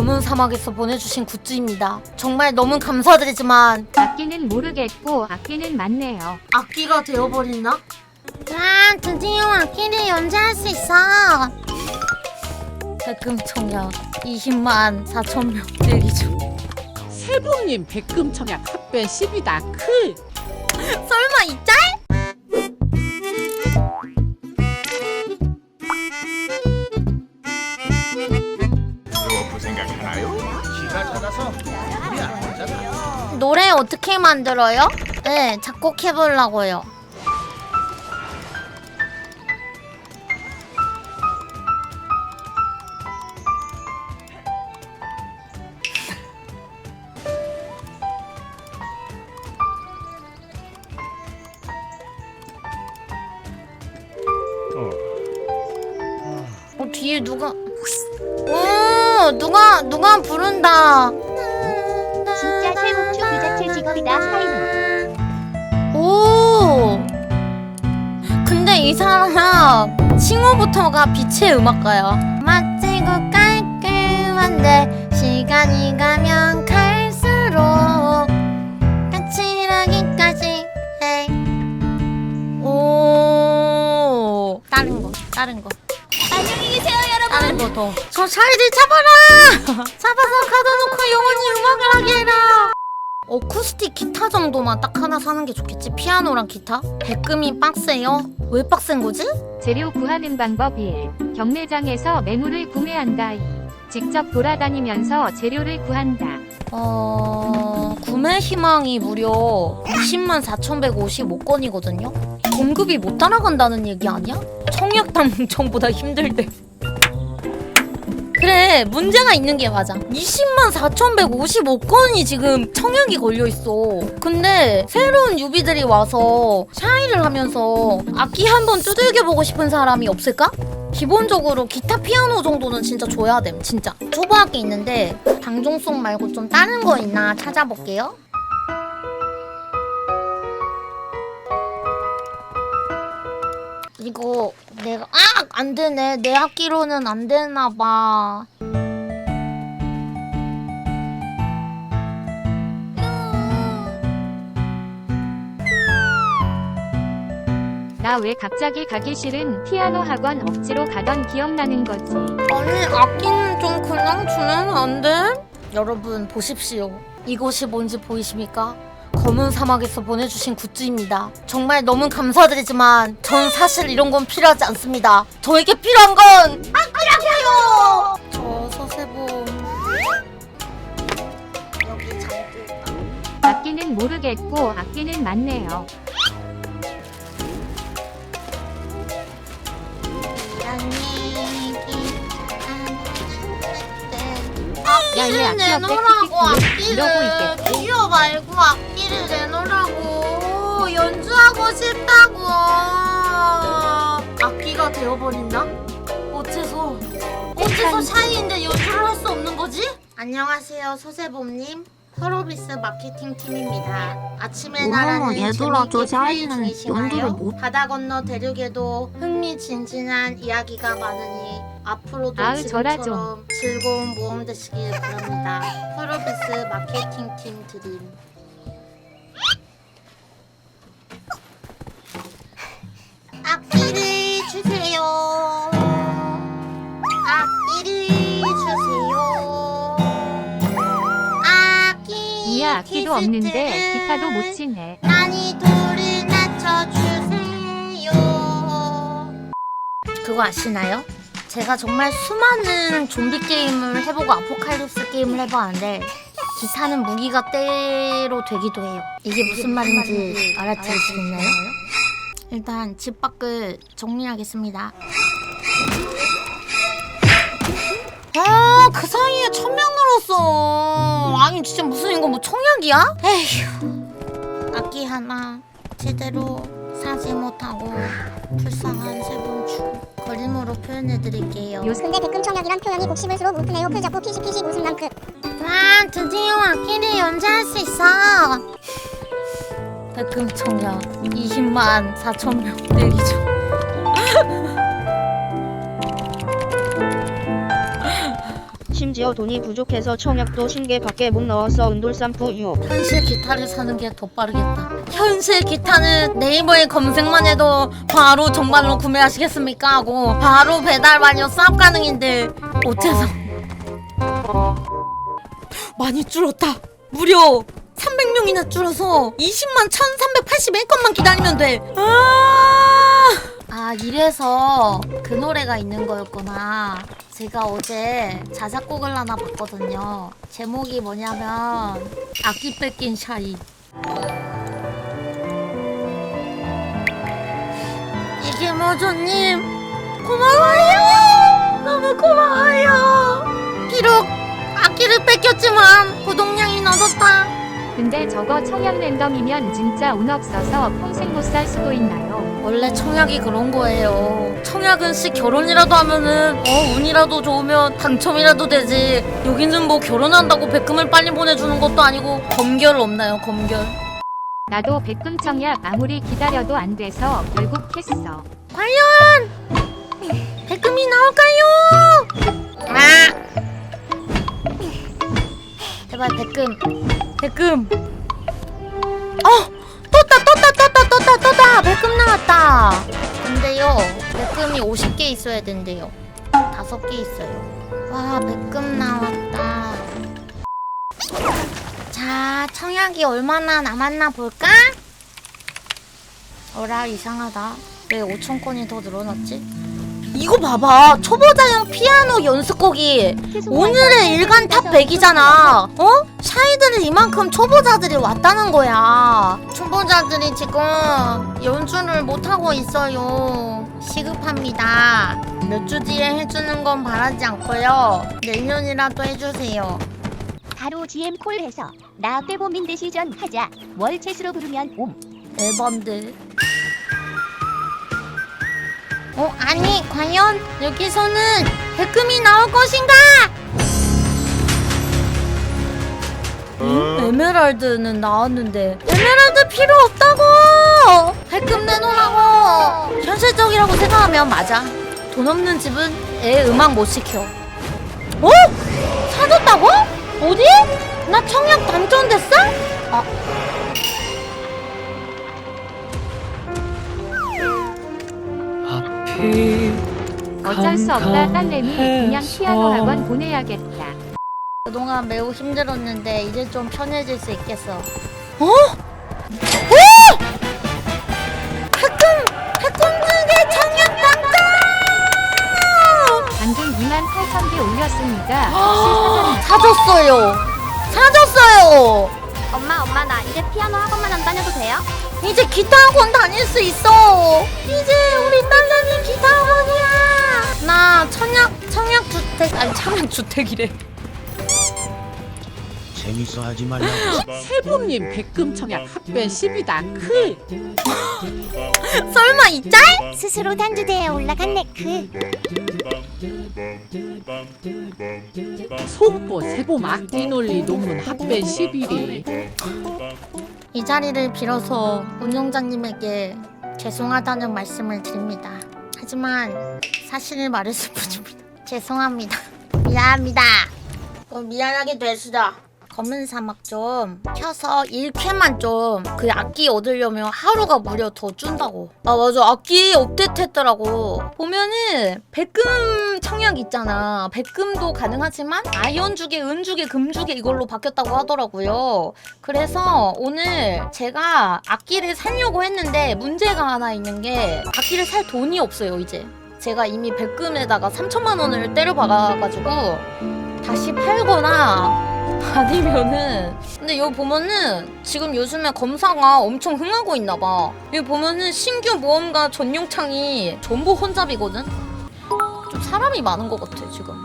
검은 사막에서 보내주신 굿즈입니다. 정말 너무 감사드리지만 악기는 모르겠고 악기는 맞네요. 악기가 되어버리나? 와 드디어 악기를 연주할 수 있어. 백금 청약 20만 4천 명 대기 중. 세봉님 백금청약 합변 10이다 클 설마 이 짤? 노래 어떻게 만들어요? 네, 작곡해보려고요. 어, 뒤에 누가... 오, 누가, 누가 부른다. 자체 직업이다 사인. 오. 근데 이 사람 칭호부터가 빛의 음악가야. 멋지고 깔끔한데 시간이 가면 갈수록 까칠하기까지 해. 오. 다른 거, 다른 거. 안녕히 계세요, 여러분. 다른 거 더. 저 샤이들 잡아라. 잡아서 가둬놓고 해라. 어쿠스틱 기타 정도만 딱 하나 사는 게 좋겠지 피아노랑 기타? 백금이 빡세요? 왜 빡센 거지? 재료 구하는 방법 1. 경매장에서 매물을 구매한다 2. 직접 돌아다니면서 재료를 구한다. 어... 구매 희망이 무려 20만 4,155건이거든요? 공급이 못 따라간다는 얘기 아니야? 청약당 정보다 힘들대 그래 문제가 있는 게 맞아. 20만 4,155건이 지금 청약이 걸려있어. 근데 새로운 유비들이 와서 샤이를 하면서 악기 한번 두들겨보고 싶은 사람이 없을까? 기본적으로 기타 피아노 정도는 진짜 줘야 됨 진짜. 초보 악기 있는데 방종송 말고 좀 다른 거 있나 찾아볼게요. 이거 내가 아! 안 되네 내 악기로는 안 되나 봐 나 왜 갑자기 가기 싫은 피아노 학원 억지로 가던 기억나는 거지. 아니 악기는 좀 그냥 주면 안 돼? 여러분 보십시오 이곳이 뭔지 보이십니까? 검은 사막에서 보내주신 굿즈입니다. 정말 너무 감사드리지만 전 사실 이런 건 필요하지 않습니다. 저에게 필요한 건 악기라고요! 저 서세범. 여기 잠깐 악기는 모르겠고 악기는 맞네요. 이런 얘기 야, 얘 악기를 악기 없대, 내놓으라고 이러고 악기를 있겠지? 기어 말고 악기 를 내놓으라고 연주하고 싶다고 악기가 되어버린다? 어째서 어째서 샤이인데 연주를 할 수 없는 거지? 안녕하세요 서세범님 서로비스 마케팅 팀입니다. 아침에 나라는 얘들아, 재미있게 저 플레이 샤이는 중이시나요? 연주를 못- 바다 건너 대륙에도 흥미진진한 이야기가 많으니 앞으로도 아유, 저라 지금처럼 즐거운 모험 되시길 바랍니다. 서로비스 마케팅 팀 드림. 주세요. 악기를 주세요. 악기. 이야 악기도 없는데. 기타도 못 치네. 난이도를 낮춰주세요. 그거 아시나요? 제가 정말 수많은 좀비 게임을 해보고 아포칼립스 게임을 해봤는데 기타는 무기가 때로 되기도 해요. 이게 무슨 말인지 알아들으시겠나요? 일단 집 밖을 정리하겠습니다. 아, 그 사이에 천 명 늘었어. 아니, 진짜 무슨 이거 뭐 청약이야? 에휴. 악기 하나 제대로 사지 못하고 불쌍한 세분추 그림으로 표현해드릴게요. 근데 백금 청약이란 표현이 곡심을수록 웃으네요. 풀 잡고 피시피시 웃음 남급. 와 드디어 악기를 연주할 수 있어. 백금 청약 20만 4천 명 대기 중. 심지어 돈이 부족해서 청약도 신개밖에 못 넣었어 은돌쌈프 유 현실 기타를 사는 게 더 빠르겠다. 현실 기타는 네이버에 검색만 해도 바로 정발로 구매하시겠습니까 하고 바로 배달 완료 쌉 가능인데 어째서 많이 줄었다. 무려 300명이나 줄어서 20만 1381건만 기다리면 돼. 아, 아 이래서 그 노래가 있는 거였구나. 제가 어제 자작곡을 하나 봤거든요. 제목이 뭐냐면 악기 뺏긴 샤이. 이게 뭐죠님? 고마워요. 너무 고마워요. 비록 악기를 뺏겼지만 구독량이 늘었다. 근데 저거 청약 랜덤이면 진짜 운 없어서 평생 못 살 수도 있나요? 원래 청약이 그런 거예요. 청약은 씨 결혼이라도 하면은 어 운이라도 좋으면 당첨이라도 되지. 여기는 뭐 결혼한다고 백금을 빨리 보내주는 것도 아니고 검결 없나요 검결? 나도 백금 청약 아무리 기다려도 안 돼서 결국 했어. 과연 백금이 나올까요? 아 제발 백금 백금. 어 떴다 떴다 떴다 떴다 떴다. 백금 나왔다. 근데요 백금이 50개 있어야 된대요. 다섯 개 있어요. 와 백금 나왔다. 자 청약이 얼마나 남았나 볼까? 어라 이상하다. 왜 5천 건이 더 늘어났지? 이거 봐봐. 초보자용 피아노 연습곡이 오늘의 일간 탑 100이잖아. 어? 샤이들은 이만큼 초보자들이 왔다는 거야. 초보자들이 지금 연주를 못하고 있어요. 시급합니다. 몇 주 뒤에 해주는 건 바라지 않고요. 내년이라도 해주세요. 바로 GM 콜해서 나 빼보민 대시전 하자. 월체수로 부르면 옴. 에반데 어 아니 과연 여기서는 백금이 나올 것인가? 응? 에메랄드는 나왔는데 에메랄드 필요 없다고 백금 내놓으라고 현실적이라고 생각하면 맞아 돈 없는 집은 애 음악 못 시켜 어? 사줬다고? 어디? 나 청약 당첨됐어? 아 어쩔 수 없다 딸내미 그냥 피아노 학원 보내야겠다. 그동안 매우 힘들었는데 이제 좀 편해질 수 있겠어. 어? 오! 백금! 백금중에 청약 당첨! 방금 2만 8천 개 올렸습니다. 아, 혹시 사전이 사줬어요. 사줬어요. 엄마 엄마 나 이제 피아노 학원만 안 다녀도 돼요? 이제 기타 학원 다닐 수 있어. 이제 우리 딸내미 기타 학원이야. 나 청약 청약 주택 아니 청약 주택이래. 재밌어 하지 말라고. 세범님 백금 청약 합변 10이다 크 설마 이 짤? 스스로 단두대에 올라간 네크 속보 세범 악기 논리 논문 합변 11이 이 자리를 빌어서 운영자님에게 죄송하다는 말씀을 드립니다. 하지만 사실을 말했을 뿐입니다. 죄송합니다. 미안합니다. 어, 미안하게 됐으다. 검은 사막 좀 켜서 1회만 좀 그 악기 얻으려면 하루가 무려 더 준다고. 아 맞아 악기 업데이트 했더라고. 보면은 백금 청약 있잖아. 백금도 가능하지만 아이언 주게, 은 주게, 금 주게 이걸로 바뀌었다고 하더라고요. 그래서 오늘 제가 악기를 사려고 했는데 문제가 하나 있는 게 악기를 살 돈이 없어요 이제. 제가 이미 백금에다가 3천만 원을 때려 박아가지고 다시 팔거나 아니면은 근데 여기 보면은 지금 요즘에 검사가 엄청 흥하고 있나 봐. 여기 보면은 신규 모험가 전용창이 전부 혼잡이거든. 좀 사람이 많은 것 같아 지금.